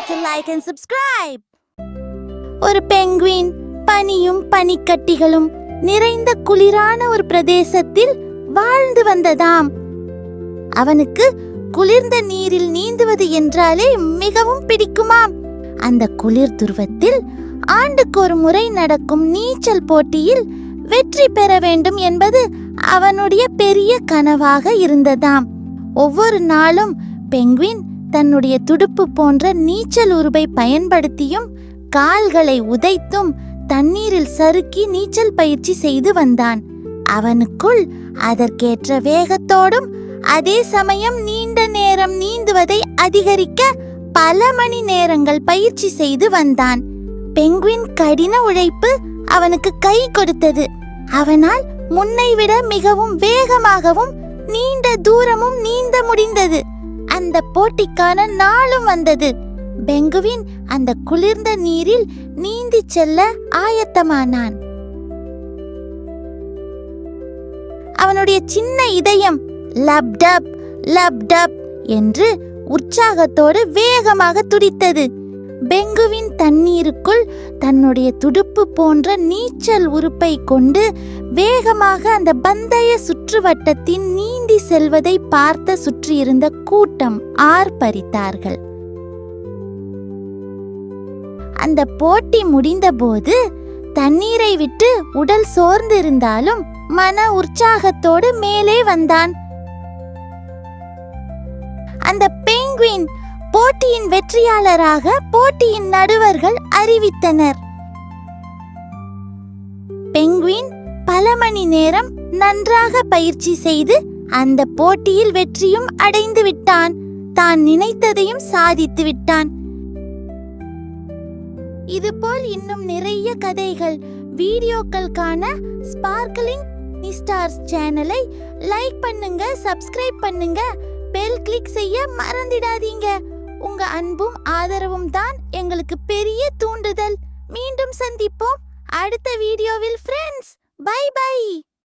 forget to like and subscribe. ஒரு penguin பனியும் பனிக்கட்டிகளும் நிறைந்த குளிரான ஒரு பிரதேசத்தில் வாழ்ந்து வந்ததாம். அவனுக்கு குளிர்ந்த நீரில் நீந்துவது என்றாலே மிகவும் பிடிக்குமாம். அந்த குளிர் துருவத்தில் ஆண்டுக்கு ஒரு முறை நடக்கும் நீச்சல் போட்டியில் வெற்றி பெற வேண்டும் என்பது அவனுடைய பெரிய கனவாக இருந்ததாம். ஒவ்வொரு நாளும் பெங்குவின் தன்னுடைய துடுப்பு போன்ற நீச்சல் உருவை பயன்படுத்தியும் கால்களை உதைத்தும் தண்ணீரில் சறுக்கி நீச்சல் பயிற்சி செய்து வந்தான். அவனுக்குள் அதற்கேற்ற வேகத்தோடும் அதே சமயம் நீண்ட நேரம் நீந்துவதை அதிகரிக்க பல மணி நேரங்கள் பயிற்சி செய்து வந்தான். பெங்குவின் கடின உழைப்பு அவனுக்கு கை கொடுத்தது. அவனால் முன்னை விட மிகவும் வேகமாகவும் நீண்ட தூரமும் நீந்த முடிந்தது. அந்த போட்டிக்கான நாளும் வந்தது. பெங்குவின் அந்த குளிர்ந்த நீரில் நீந்திச் செல்ல ஆயத்தமானான். அவனுடைய சின்ன இதயம் லப்டப் லப்டப் என்று உற்சாகத்தோடு வேகமாக துடித்தது. பெங்குவின் தண்ணீருக்குள் தன்னுடைய துடுப்பு போன்ற நீச்சல் உறுப்பை கொண்டு வேகமாக அந்த பந்தய சுற்றுவட்டத்தின் நீ செல்வதை பார்த்த சுற்றியிருந்த கூட்டம் ஆர்ப்பரித்தார்கள். அந்த போட்டி முடிந்தபோது தண்ணீரை விட்டு உடல் சோர்ந்திருந்தாலும் மன உற்சாகத்தோடு மேலே வந்தான். அந்த பெங்குயின் போட்டியின் வெற்றியாளராக போட்டியின் நடுவர்கள் அறிவித்தனர். பெங்குயின் பல மணி நேரம் நன்றாக பயிற்சி செய்து அந்த போட்டியில் வெற்றியும் அடைந்து விட்டான். தான் நினைத்ததையும் சாதித்து விட்டான். இதுபோல் இன்னும் நிறைய கதைகள். வீடியோக்களுக்கான ஸ்பார்க்கலிங் ஸ்டார்ஸ் சேனலை லைக் பண்ணுங்க சப்ஸ்கிரைப் பண்ணுங்க. பெல் கிளிக் செய்ய மறந்திடாதீங்க. உங்க அன்பும் ஆதரவும் தான் எங்களுக்கு பெரிய தூண்டுதல். மீண்டும் சந்திப்போம். அடுத்த வீடியோவில் ஃப்ரெண்ட்ஸ் பை பை